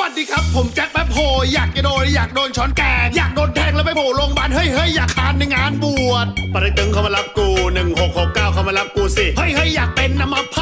วัสดีครับ ผมแจ็คแป๊บโฮอยากจะโดนอยากโดนช้อนแกงอยากโดนแทงแล้วไปโผล่โรงพยาบาลเฮ้ยเฮ้ยอยากคานในงานบวชปริตึงเขามารับกู 1669เขามารับกูสิเฮ้ยเฮ้ยอยากเป็นนำมาพ